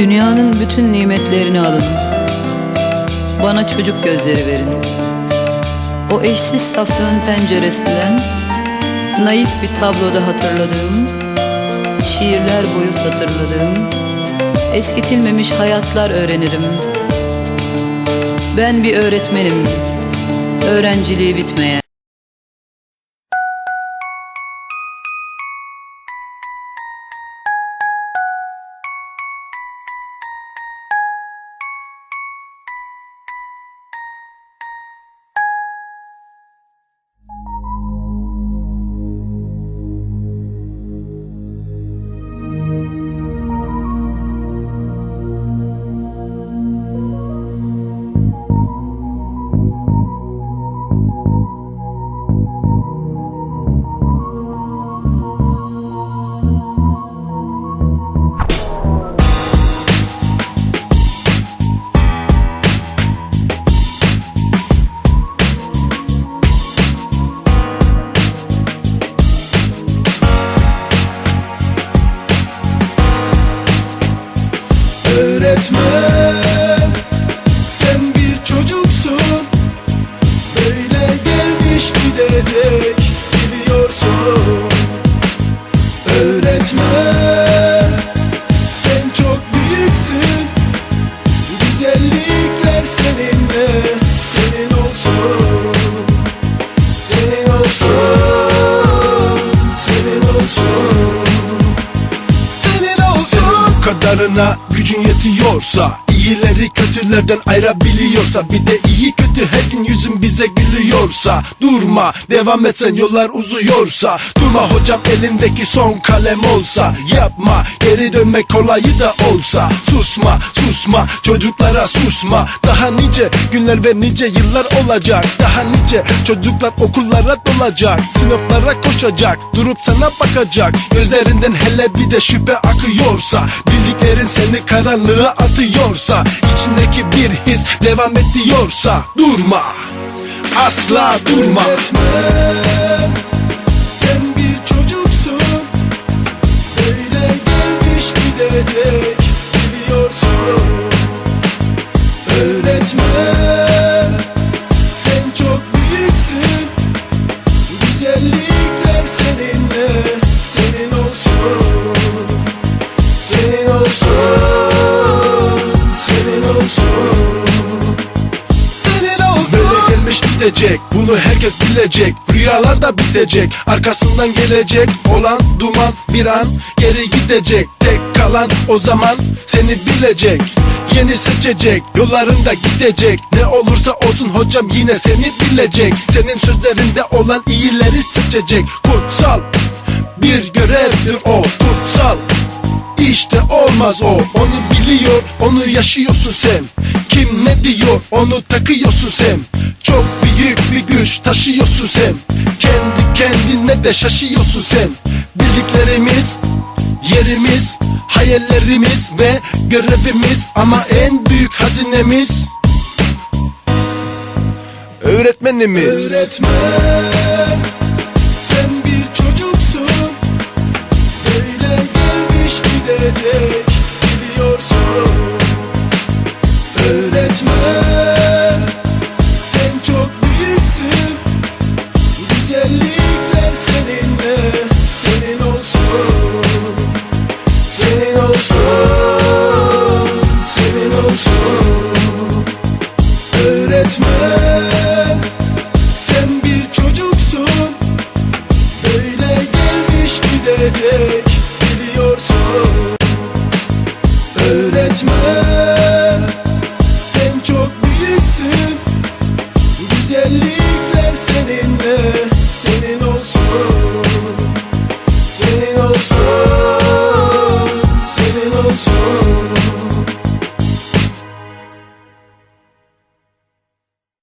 Dünyanın bütün nimetlerini alın. Bana çocuk gözleri verin. O eşsiz saflığın penceresinden naif bir tabloda hatırladığım, şiirler boyu satırladığım, eskitilmemiş hayatlar öğrenirim. Ben bir öğretmenim, öğrenciliği bitmeyen. Öğretmen Sen bir çocuksun. Böyle gelmiş gidecek Biliyorsun. Öğretmen kadarına gücün yetiyorsa iyileri kötülerden ayırabiliyorsa Bir de iyi kötü her gün yüzün bize gülüyorsa. Durma devam etsen yollar uzuyorsa. Durma hocam elindeki son kalem olsa. Yapma geri dönmek kolayı da olsa. Susma susma çocuklara susma. Daha nice günler ve nice yıllar olacak. Daha nice çocuklar okullara dolacak. Sınıflara koşacak durup sana bakacak. Gözlerinden hele bir de şüphe akıyorsa. Bildiklerin seni karanlığa atıyorsa içindeki bir his devam ediyorsa Durma. Asla durma. Sen gelmiş gidecek bunu herkes bilecek. Rüyalar da bitecek arkasından gelecek Olan duman bir an geri gidecek. Tek kalan o zaman seni bilecek Yeni seçecek yollarında gidecek. Ne olursa olsun hocam yine seni bilecek. Senin sözlerinde olan iyileri seçecek. Kutsal bir görevdir o kutsal işte olmaz o. Onu biliyor onu yaşıyorsun sen. Kim ne diyor onu takıyorsun sen. Çok büyük bir güç taşıyorsun sen. Kendi kendine de şaşıyorsun sen. Bildiklerimiz Yerimiz Hayallerimiz ve görevimiz. Ama en büyük hazinemiz Öğretmenimiz. Öğretmen senin olsun Senin olsun.